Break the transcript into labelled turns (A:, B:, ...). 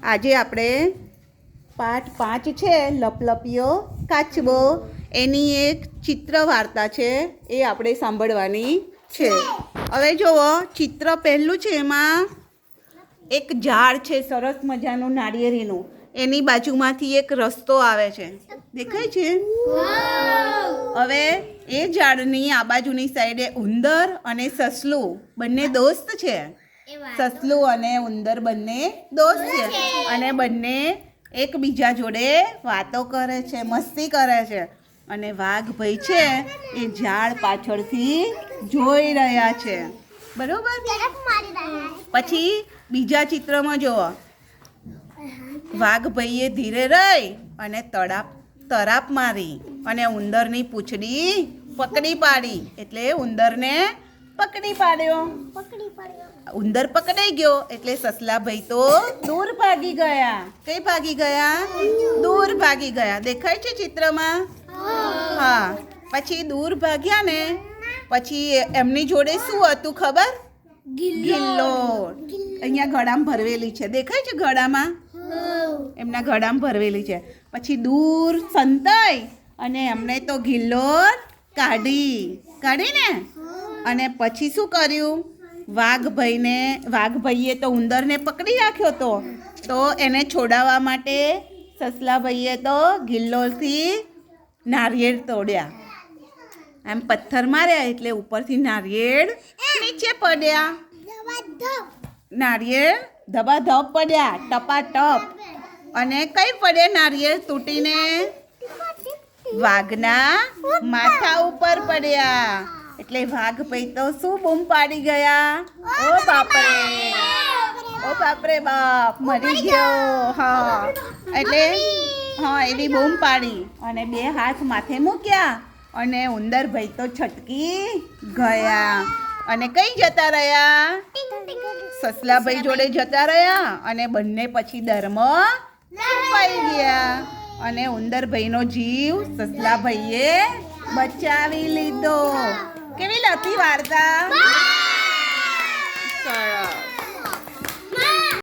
A: આજે આપણે પાઠ પાંચ છે લપલપિયો કાચબો. એની એક ચિત્ર વાર્તા છે એ આપણે સાંભળવાની છે. હવે જુઓ ચિત્ર પહેલું છે એમાં એક ઝાડ છે સરસ મજાનું નાળિયેરીનું એની બાજુમાંથી એક રસ્તો આવે છે. દેખાય છે? હવે એ ઝાડની આ બાજુની સાઈડે ઉંદર અને સસલું. બંને દોસ્ત છે. સસલું અને ઉંદર બંને દોસ્ત છે. અને બંને એકબીજા જોડે વાતો કરે છે મસ્તી કરે છે. અને વાઘ ભાઈ છે એ ઝાડ પાછળથી જોઈ રહ્યા છે. બરોબર? પછી બીજા ચિત્રમાં જુઓ. વાઘ ભાઈએ ધીરે રહી અને તડાપ તરાપ મારી અને ઉંદરની પૂંછડી પકડી પાડી. એટલે ઉંદરને પકડી પાડ્યો. ઉંદર પકડાઈ ગયો એટલે સસલાભાઈ તો દૂર ભાગી ગયા. કઈ ભાગી ગયા? દૂર ભાગી ગયા. દેખાય છે ચિત્રમાં? હા. પછી દૂર ભાગ્યા ને? પછી એમની જોડે શું હતું ખબર? ગિલ્લો અહીંયા ઘડામ ભરવેલી છે. દેખાય છે ઘડામાં એમના ઘડામાં ભરવેલી છે. પછી દૂર સંતાઈ અને એમણે તો ગિલ્લોર કાઢી. કાઢી ને? અને પછી શું કર્યું? વાઘભાઈને, વાઘભાઈએ તો ઉંદરને પકડી રાખ્યો તો. તો એને છોડાવવા માટે સસલાભાઈએ તો ગિલ્લોથી નારિયેળ તોડ્યા. આમ પથ્થર માર્યા એટલે ઉપરથી નારિયેળ નીચે પડ્યા. નારિયેળ ધબાધબ પડ્યા, ટપાટપ. અને કઈ પડે નારિયેળ તૂટીને? વાઘના માથા ઉપર પડ્યા. એટલે વાઘ ભાઈ તો શું બૂમ પાડી ગયા? ઓ બાપરે. ઓ બાપરે બાપ મરી ગયો. હા. એટલે હા એવી બૂમ પાડી અને બે હાથ માથે મૂક્યા અને ઉંદર ભાઈ તો છટકી ગયા. અને કઈ જતા રહ્યા? સસલાભાઈ જોડે જતા રહ્યા અને બંને પછી ધર્મ છુપાઈ ગયા. અને ઉંદરભાઈનો જીવ સસલાભાઈએ બચાવી લીધો. કેવી લતી વાર્તા